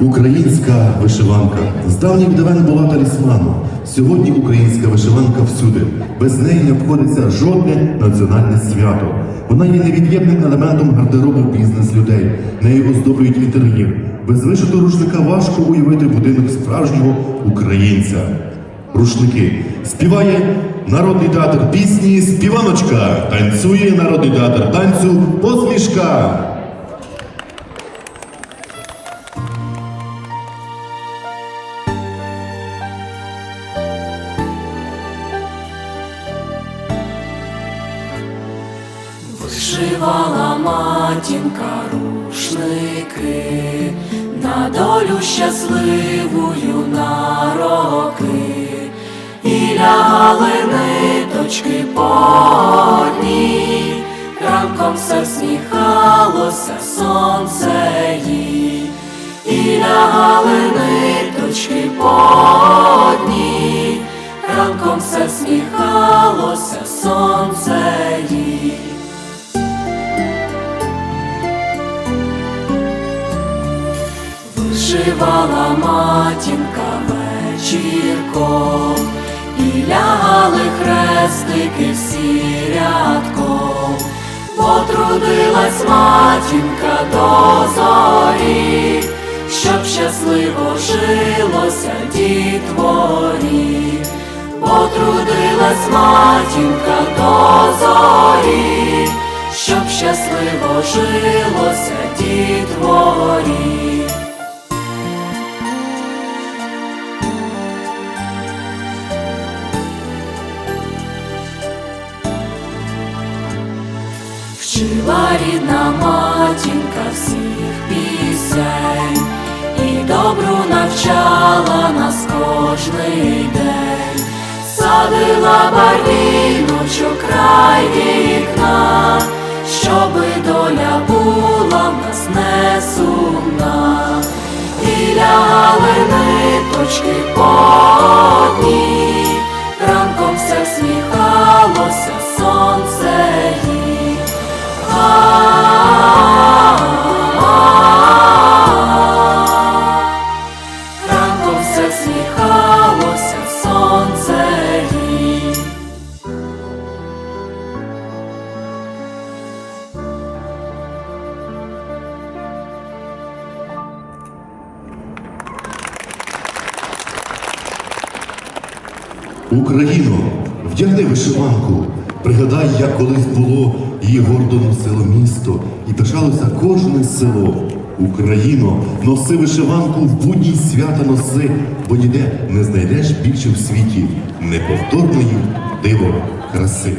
Українська вишиванка з давніх давен була талісманом. Сьогодні українська вишиванка всюди. Без неї не обходиться жодне національне свято. Вона є невід'ємним елементом гардеробу бізнес людей. Нею оздоблюють інтер'єр. Без вишитого рушника важко уявити будинок справжнього українця. Рушники співає народний театр пісні Співаночка. Танцює народний театр танцю Посмішка. Вишивала матінка рушники на долю щасливую на роки, і лягали ниточки по одній, ранком все всміхалося сонце їй, і лягали ниточки по одній, ранком все всміхалося сонце Вишивала матінка вечірком, і лягали хрестики всі рядком, потрудилась матінка до зорі, щоб щасливо жилося дітворі, потрудилась матінка до зорі, щоб щасливо жилося дітворі. Вчила рідна матінка всіх пісень. І добру навчала нас кожний день, садила барвіночок край вікна, щоби доля була в нас не сумна, і лягали ниточки по одній, ранком все всміхалося сонце Україно, вдягни вишиванку. Пригадай, як колись було, її гордо носило місто і пишалося кожне село. Україно, носи вишиванку в будні свята носи, бо ніде не знайдеш більше в світі неповторної диво краси.